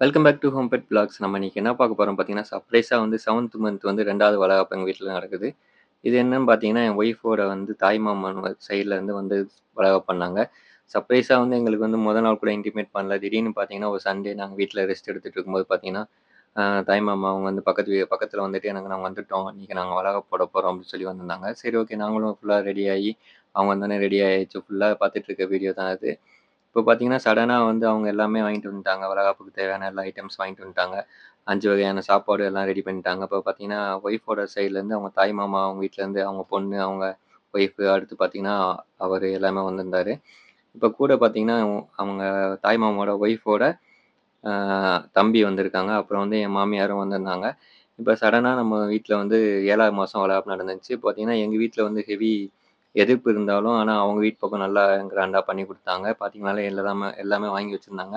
Welcome back to home pet blogs நம்ம இன்னைக்கு என்ன பார்க்க போறோம் பார்த்தீங்கன்னா, சர்ப்ரைஸாக வந்து செவன்த் மந்த் வந்து ரெண்டாவது வளகாப்பு எங்கள் வீட்டில் நடக்குது. இது என்னன்னு பார்த்தீங்கன்னா, என் ஒய்ஃபோட வந்து தாய்மாமன் சைடில் இருந்து வந்து வளகாப்பு பண்ணாங்க. சர்ப்ரைஸாக வந்து எங்களுக்கு வந்து முதல் நாள் கூட இன்டிமேட் பண்ணல. திடீர்னு பார்த்தீங்கன்னா, ஒரு சண்டே நாங்கள் வீட்டில் ரெஸ்ட் எடுத்துகிட்டு இருக்கும்போது பார்த்தீங்கன்னா, தாய்மாமா அவங்க வந்து பக்கத்து வீ வந்துட்டு எனக்கு நாங்கள் வந்துட்டோம். இன்னைக்கு நாங்கள் வளகாப்பு போட போகிறோம் அப்படின்னு சொல்லி வந்திருந்தாங்க. சரி ஓகே நாங்களும் ஃபுல்லாக ரெடி ஆகி, அவங்க வந்தோனே ரெடி ஆகிடுச்சு ஃபுல்லாக பார்த்துட்டு இருக்க வீடியோ தான் அது. இப்போ பார்த்தீங்கன்னா, சடனாக வந்து அவங்க எல்லாமே வாங்கிட்டு வந்துட்டாங்க. வளகாப்புக்கு தேவையான எல்லா ஐட்டம்ஸ் வாங்கிட்டு வந்துட்டாங்க. அஞ்சு வகையான சாப்பாடு எல்லாம் ரெடி பண்ணிட்டாங்க. இப்போ பார்த்தீங்கன்னா, ஒய்ஃபோட சைட்லேருந்து அவங்க தாய் மாமா அவங்க வீட்டிலேருந்து அவங்க பொண்ணு, அவங்க ஒய்ஃபு அடுத்து பார்த்தீங்கன்னா, அவர் எல்லாமே வந்திருந்தார் இப்போ கூட பார்த்தீங்கன்னா, அவங்க தாய் மாமாவோட ஒய்ஃபோட தம்பி வந்திருக்காங்க. அப்புறம் வந்து என் மாமியாரும் வந்திருந்தாங்க. இப்போ சடனாக நம்ம வீட்டில் வந்து ஏழாவது மாதம் வளகாப்பு நடந்துச்சு. பார்த்தீங்கன்னா, எங்கள் வீட்டில் வந்து ஹெவி எதிர்ப்பு இருந்தாலும், ஆனால் அவங்க வீட்டு பக்கம் நல்லா கிராண்டாக பண்ணி கொடுத்தாங்க பார்த்தீங்கனாலே எல்லாமே எல்லாமே வாங்கி வச்சுருந்தாங்க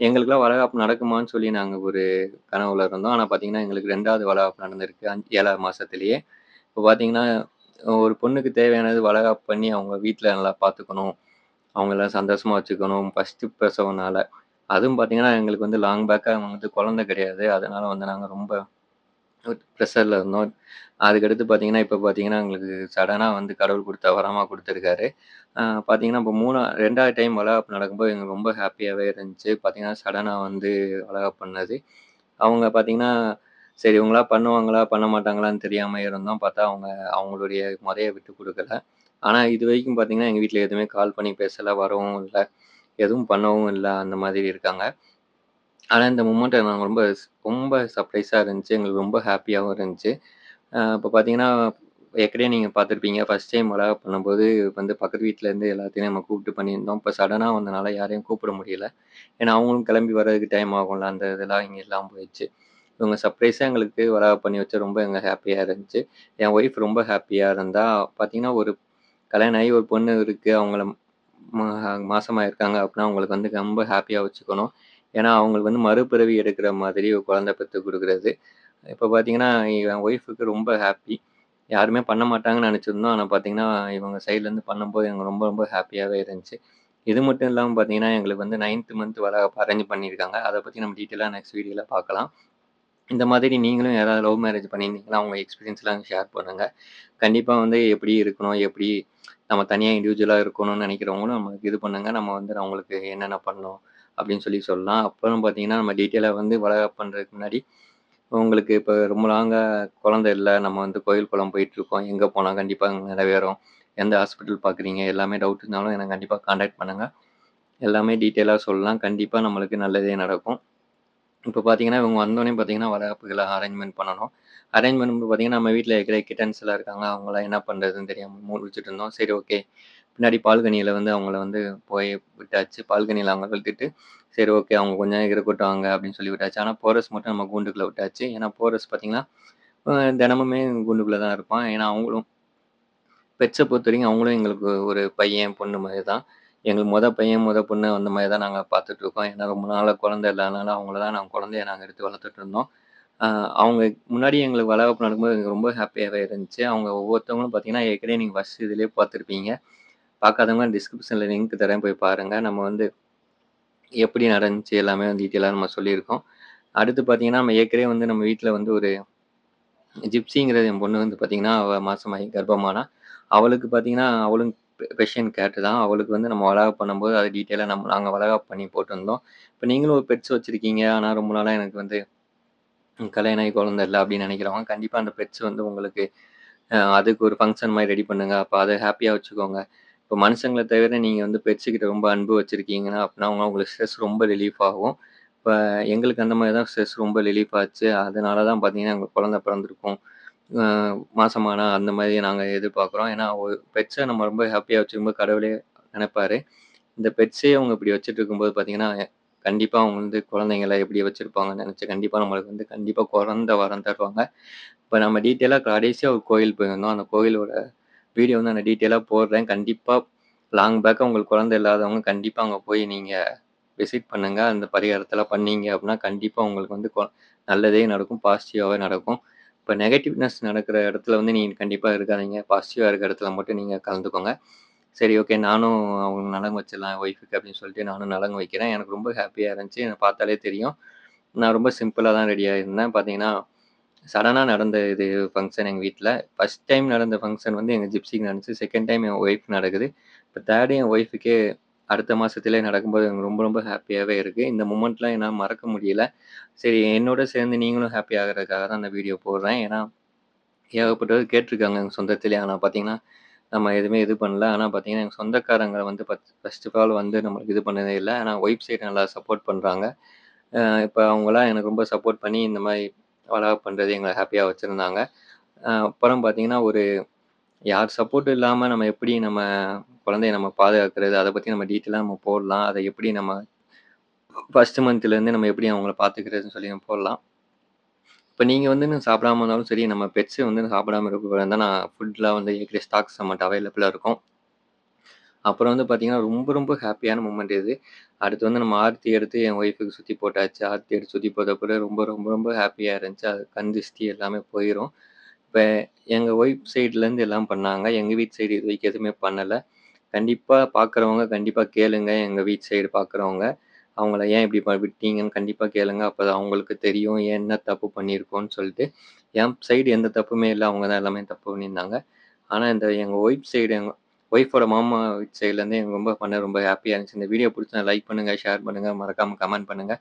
எங்களுக்கெல்லாம் வளகாப்பு நடக்குமான்னு சொல்லி நாங்கள் ஒரு கனவுல இருந்தோம். ஆனால் பார்த்தீங்கன்னா, எங்களுக்கு ரெண்டாவது வளகாப்பு நடந்திருக்கு. அஞ்சு ஏழாவது மாதத்துலேயே இப்போ பார்த்தீங்கன்னா, ஒரு பொண்ணுக்கு தேவையானது வளகாப்பு பண்ணி அவங்க வீட்டில் நல்லா பார்த்துக்கணும். அவங்கள சந்தோஷமாக வச்சுக்கணும். ஃபஸ்ட்டு பிரசவனால அதுவும் பார்த்தீங்கன்னா, எங்களுக்கு வந்து லாங் பேக்காக வந்து குழந்தை கிடையாது. அதனால வந்து நாங்கள் ரொம்ப ப்ரெஷரில் இருந்தோம். அதுக்கடுத்து பார்த்தீங்கன்னா, இப்போ பார்த்தீங்கன்னா, எங்களுக்கு சடனாக வந்து கடவுள் கொடுத்த வரமாக கொடுத்துருக்காரு பார்த்தீங்கன்னா, இப்போ 3 2வது டைம் வளகாப்பு நடக்கும்போது எங்களுக்கு ரொம்ப ஹாப்பியாகவே இருந்துச்சு. பார்த்தீங்கன்னா, சடனாக வந்து வளகாப்பு பண்ணது. அவங்க பார்த்தீங்கன்னா, சரி இவங்களா பண்ணுவாங்களா, பண்ண மாட்டாங்களான்னு தெரியாமல் இருந்தோம். பார்த்தா அவங்க அவங்களுடைய முறையை விட்டு கொடுக்கல ஆனால் இது வரைக்கும் பார்த்தீங்கன்னா, எங்கள் வீட்டில் எதுவுமே கால் பண்ணி பேசலை வரவும் இல்லை எதுவும் பண்ணவும் இல்லை அந்த மாதிரி இருக்காங்க. ஆனால் இந்த மூமெண்ட்டை நாங்கள் ரொம்ப ரொம்ப சர்ப்ரைஸாக இருந்துச்சு. எங்களுக்கு ரொம்ப ஹாப்பியாகவும் இருந்துச்சு. இப்போ பார்த்தீங்கன்னா, ஏற்கனவே நீங்கள் பார்த்துருப்பீங்க. ஃபஸ்ட் டைம் வளகாப்பு பண்ணும்போது வந்து பக்கத்து வீட்டிலேருந்து எல்லாத்தையும் நம்ம கூப்பிட்டு பண்ணியிருந்தோம். இப்போ சடனாக வந்தனால யாரையும் கூப்பிட முடியல. ஏன்னா அவங்களும் கிளம்பி வர்றதுக்கு டைம் ஆகும்ல. அந்த இதெல்லாம் இங்கே எல்லாம் போயிடுச்சு. இவங்க சர்ப்ரைஸாக எங்களுக்கு வளகாப்பு பண்ணி வச்சு ரொம்ப எங்கள் ஹாப்பியாக இருந்துச்சு. என் ஒய்ஃப் ரொம்ப ஹாப்பியாக இருந்தால் பார்த்தீங்கன்னா, ஒரு கல்யாணம் ஆகி ஒரு பொண்ணு இருக்குது அவங்கள மா இருக்காங்க அப்படின்னா, அவங்களுக்கு வந்து ரொம்ப ஹாப்பியாக வச்சுக்கணும். ஏன்னா, அவங்களுக்கு வந்து மறுபிறவி எடுக்கிற மாதிரி ஒரு குழந்தை பெற்று கொடுக்குறது இப்போ பார்த்தீங்கன்னா, என் ஒய்ஃபுக்கு ரொம்ப ஹாப்பி யாருமே பண்ண மாட்டாங்கன்னு நினச்சிருந்தோம் ஆனால் பார்த்தீங்கன்னா, இவங்க சைட்லேருந்து பண்ணும்போது எனக்கு ரொம்ப ரொம்ப ஹாப்பியாகவே இருந்துச்சு. இது மட்டும் இல்லாமல் பார்த்தீங்கன்னா, எங்களுக்கு வந்து 9த் மந்த் வர அரேஞ்ச் பண்ணியிருக்காங்க. அதை பற்றி நம்ம டீட்டெயிலாக நெக்ஸ்ட் வீடியோவில் பார்க்கலாம். இந்த மாதிரி நீங்களும் யாராவது லவ் மேரேஜ் பண்ணியிருந்தீங்கன்னா, அவங்க எக்ஸ்பீரியன்ஸ்லாம் ஷேர் பண்ணுங்கள் கண்டிப்பாக வந்து எப்படி இருக்கணும், எப்படி நம்ம தனியாக இண்டிவிஜுவலாக இருக்கணும்னு நினைக்கிறவங்களும் நமக்கு இது பண்ணுங்க. நம்ம வந்து அவங்களுக்கு என்னென்ன பண்ணணும் அப்படின்னு சொல்லி சொல்லலாம். அப்புறம் பார்த்தீங்கன்னா, நம்ம டீட்டெயிலாக வந்து வளகாப்பு பண்ணுறதுக்கு முன்னாடி, உங்களுக்கு இப்போ ரொம்ப லாங்காக குழந்தை இல்லை நம்ம வந்து கோயில், குளம் போயிட்டுருக்கோம். எங்கே போனால் கண்டிப்பாக நிறைவேறும். எந்த ஹாஸ்பிட்டல் பார்க்குறீங்க, எல்லாமே டவுட் இருந்தாலும் எனக்கு கண்டிப்பாக காண்டாக்ட் பண்ணுங்கள் எல்லாமே டீட்டெயிலாக சொல்லலாம். கண்டிப்பாக நம்மளுக்கு நல்லதே நடக்கும். இப்போ பார்த்தீங்கன்னா, இவங்க வந்தோடனே பார்த்தீங்கன்னா, வளர்ப்புகளை அரேஞ்ச்மெண்ட் பண்ணணும். அரேஞ்ச்மெண்ட் பார்த்தீங்கன்னா, நம்ம வீட்ல ஏற்கனவே கிட்டன்ஸ்லாம் இருக்காங்க. அவங்களாம் என்ன பண்ணுறதுன்னு தெரியாமல் முழிச்சுட்டு இருந்தோம். சரி ஓகே. பின்னாடி பால்கனியில் வந்து அவங்கள வந்து போய் விட்டாச்சு. பால்கனியில் அவங்க விட்டுட்டு, சரி ஓகே அவங்க கொஞ்ச நேரம் இருக்கட்டும் அங்கே அப்படின்னு சொல்லி விட்டாச்சு. ஆனால் போரஸ் மட்டும் நம்ம கூண்டுக்குள்ளே விட்டாச்சு. ஏன்னா போரஸ் பார்த்தீங்கன்னா, தினமுமே கூண்டுக்குள்ளே தான் இருப்பான். ஏன்னா அவங்களும் பெற்ற பொறுத்த வரைக்கும் அவங்களும் எங்களுக்கு ஒரு பையன், பொண்ணு மாதிரி தான். எங்களுக்கு மொதல் பையன், மொதல் பொண்ணு அந்த மாதிரி தான் நாங்கள் பார்த்துட்ருக்கோம் ஏன்னா ரொம்ப நாளாக குழந்தை இல்லாதனால அவங்கள தான் நாங்கள் குழந்தைய நாங்கள் எடுத்து வளர்த்துட்டு இருந்தோம். அவங்க முன்னாடி எங்களுக்கு வளர்ப்பு நடக்கும்போது எங்களுக்கு ரொம்ப ஹாப்பியாகவே இருந்துச்சு. அவங்க ஒவ்வொருத்தவங்களும் பார்த்தீங்கன்னா, ஏற்கனவே நீங்கள் ஃபஸ்ட் இதுலேயே பார்த்துருப்பீங்க. பார்க்காதவங்க டிஸ்கிரிப்ஷனில் லிங்க் தரேன் போய் பாருங்கள் நம்ம வந்து எப்படி நடந்துச்சு எல்லாமே டீட்டெயிலாக நம்ம சொல்லியிருக்கோம். அடுத்து பார்த்தீங்கன்னா, நம்ம ஏற்கனவே வந்து நம்ம வீட்டில் வந்து ஒரு ஜிப்சிங்கிறது என் பொண்ணு வந்து பார்த்தீங்கன்னா, அவள் மாதமாகி கர்ப்பமானா. அவளுக்கு பார்த்தீங்கன்னா, அவளும் பெ கேட்டு தான். அவளுக்கு வந்து நம்ம வளகாப்பு பண்ணும்போது அது டீட்டெயிலாக நம்ம நாங்கள் வளகாப்பு பண்ணி போட்டிருந்தோம். இப்போ நீங்களும் ஒரு பெட்ஸ் வச்சுருக்கீங்க ஆனால் ரொம்ப நாளாக எனக்கு வந்து கல்யாணம் ஆகி குழந்தை இல்லை அப்படின்னு நினைக்கிறவங்க, கண்டிப்பாக அந்த பெட்ஸ் வந்து உங்களுக்கு அதுக்கு ஒரு ஃபங்க்ஷன் மாதிரி ரெடி பண்ணுங்கள் அப்போ அதை ஹாப்பியாக வச்சுக்கோங்க. இப்போ மனுஷங்களை தவிர நீங்கள் வந்து பெட்ஸுக்கிட்ட ரொம்ப அன்பு வச்சுருக்கீங்கன்னா அப்படின்னா உங்களுக்கு ஸ்ட்ரெஸ் ரொம்ப ரிலீஃப் ஆகும். இப்போ எங்களுக்கு அந்த மாதிரி தான் ஸ்ட்ரெஸ் ரொம்ப ரிலீஃப் ஆச்சு. அதனால தான் பார்த்தீங்கன்னா, எங்களுக்கு குழந்த பிறந்திருக்கும். அ மாசமானா அந்த மாதிரி நாங்கள் எதிர்பார்க்குறோம். ஏன்னா, ஒரு பெட்ஸை நம்ம ரொம்ப ஹாப்பியாக வச்சுருக்கும்போது கடவுளே நினைப்பார் இந்த பெட்ஸே அவங்க இப்படி வச்சுட்டு இருக்கும்போது பார்த்தீங்கன்னா, கண்டிப்பாக அவங்க வந்து குழந்தைங்களை எப்படி வச்சுருப்பாங்கன்னு நினச்சி கண்டிப்பாக நம்மளுக்கு வந்து கண்டிப்பாக குழந்த வரம் தருவாங்க. இப்போ நம்ம டீட்டெயிலாக கடைசியாக ஒரு கோயில் போயிருந்தோம். அந்த கோயிலோட வீடியோ வந்து நான் டீட்டெயிலாக போடுறேன். கண்டிப்பாக லாங் பேக்காக உங்களுக்கு குழந்தை இல்லாதவங்க கண்டிப்பாக அங்கே போய் நீங்கள் விசிட் பண்ணுங்கள் அந்த பரிகாரத்தெல்லாம் பண்ணீங்க அப்படின்னா, கண்டிப்பாக உங்களுக்கு வந்து கொ நல்லதே நடக்கும். பாசிட்டிவாகவே நடக்கும். இப்போ நெகட்டிவ்னஸ் நடக்கிற இடத்துல வந்து நீங்கள் கண்டிப்பாக இருக்காதீங்க. பாசிட்டிவாக இருக்கிற இடத்துல மட்டும் நீங்கள் கலந்துக்கோங்க. சரி ஓகே நானும் அவங்க நலங்கு வச்சிடலாம் ஒய்ஃபுக்கு அப்படின்னு சொல்லிட்டு நானும் நலங்கு வைக்கிறேன். எனக்கு ரொம்ப ஹாப்பியாக இருந்துச்சு. எனக்கு பார்த்தாலே தெரியும். நான் ரொம்ப சிம்பிளாக தான் ரெடியாக இருந்தேன் பார்த்தீங்கன்னா, சடனாக நடந்த இது ஃபங்க்ஷன் எங்கள் வீட்டில் ஃபஸ்ட் டைம் நடந்த ஃபங்க்ஷன் வந்து எங்கள் ஜிப்ஸிக்கு நடந்துச்சு. செகண்ட் டைம் என் ஒய்ஃப் நடக்குது. இப்போ தேர்டு என் ஒய்ஃபுக்கே அடுத்த மாதத்துலேயே நடக்கும்போது எனக்கு ரொம்ப ரொம்ப ஹாப்பியாகவே இருக்குது இந்த மூமெண்ட்லாம் என்னால் மறக்க முடியல. சரி என்னோட சேர்ந்து நீங்களும் ஹாப்பி ஆகிறதுக்காக தான் அந்த வீடியோ போடுறேன். ஏன்னா, ஏகப்பட்டவர் கேட்டிருக்காங்க எங்கள் சொந்தத்திலே. ஆனால் பார்த்தீங்கன்னா, நம்ம எதுவுமே இது பண்ணல. ஆனால் பார்த்தீங்கன்னா, எங்கள் சொந்தக்காரங்க வந்து பத் ஃபர்ஸ்ட் ஆஃப் ஆல் வந்து நம்மளுக்கு இது பண்ணதே இல்லை ஆனால் ஒய்ஃப் சைடு நல்லா சப்போர்ட் பண்ணுறாங்க இப்போ அவங்களாம் எனக்கு ரொம்ப சப்போர்ட் பண்ணி இந்த மாதிரி வளகாப்பு பண்ணுறது எங்களை ஹாப்பியாக வச்சுருந்தாங்க அப்புறம் பார்த்தீங்கன்னா, ஒரு யார் சப்போர்ட் இல்லாமல் நம்ம எப்படி நம்ம குழந்தைய நம்ம பாதுகாக்கிறது, அதை பற்றி நம்ம டீட்டெயிலாக நம்ம போடலாம். அதை எப்படி நம்ம ஃபஸ்ட்டு மந்த்லேருந்து நம்ம எப்படி அவங்கள பார்த்துக்கிறதுன்னு சொல்லி நம்ம போடலாம். இப்போ நீங்கள் வந்து இன்னும் சாப்பிடாம இருந்தாலும் சரி, நம்ம பெட்ஸு வந்து சாப்பிடாம இருக்கக்கூடாதுன்னு தான் நான் ஃபுட்லாம் வந்து ஏற்கனவே ஸ்டாக்ஸ் நம்மட்ட அவைலபிளாக இருக்கும். அப்புறம் வந்து பார்த்தீங்கன்னா, ரொம்ப ரொம்ப ஹாப்பியான மூமெண்ட் இது. அடுத்து வந்து நம்ம ஆர்த்தி எடுத்து என் ஒய்ஃபுக்கு சுற்றி போட்டாச்சு. ஆர்த்தி எடுத்து சுற்றி போட்டப்பறம் ரொம்ப ரொம்ப ரொம்ப ஹாப்பியாக இருந்துச்சு. அது கந்திஷ்டி எல்லாமே போயிடும் இப்போ எங்கள் ஒய்ஃப் சைட்லேருந்து எல்லாம் பண்ணாங்க. எங்கள் வீட்டு சைடு இதுவரைக்கும் எதுவுமே பண்ணலை கண்டிப்பாக பார்க்குறவங்க கண்டிப்பாக கேளுங்க. எங்கள் வீட்டு சைடு பார்க்குறவங்க. அவங்கள ஏன் இப்படி விட்டீங்கன்னு கண்டிப்பாக கேளுங்க. அப்போ அவங்களுக்கு தெரியும். என்ன தப்பு பண்ணியிருக்கோன்னு சொல்லிட்டு. என் சைடு எந்த தப்புமே இல்லை அவங்க தான் எல்லாமே தப்பு பண்ணியிருந்தாங்க. ஆனால் இந்த எங்கள் ஒய்ஃப் சைடு எங்கள் ஒய்ஃபோட மாமா சைட்லேருந்து எனக்கு ரொம்ப பண்ண ரொம்ப ஹாப்பியாக இருந்துச்சு. இந்த வீடியோ பிடிச்சா லைக் பண்ணுங்கள் ஷேர் பண்ணுங்க, மறக்காமல் கமெண்ட் பண்ணுங்கள்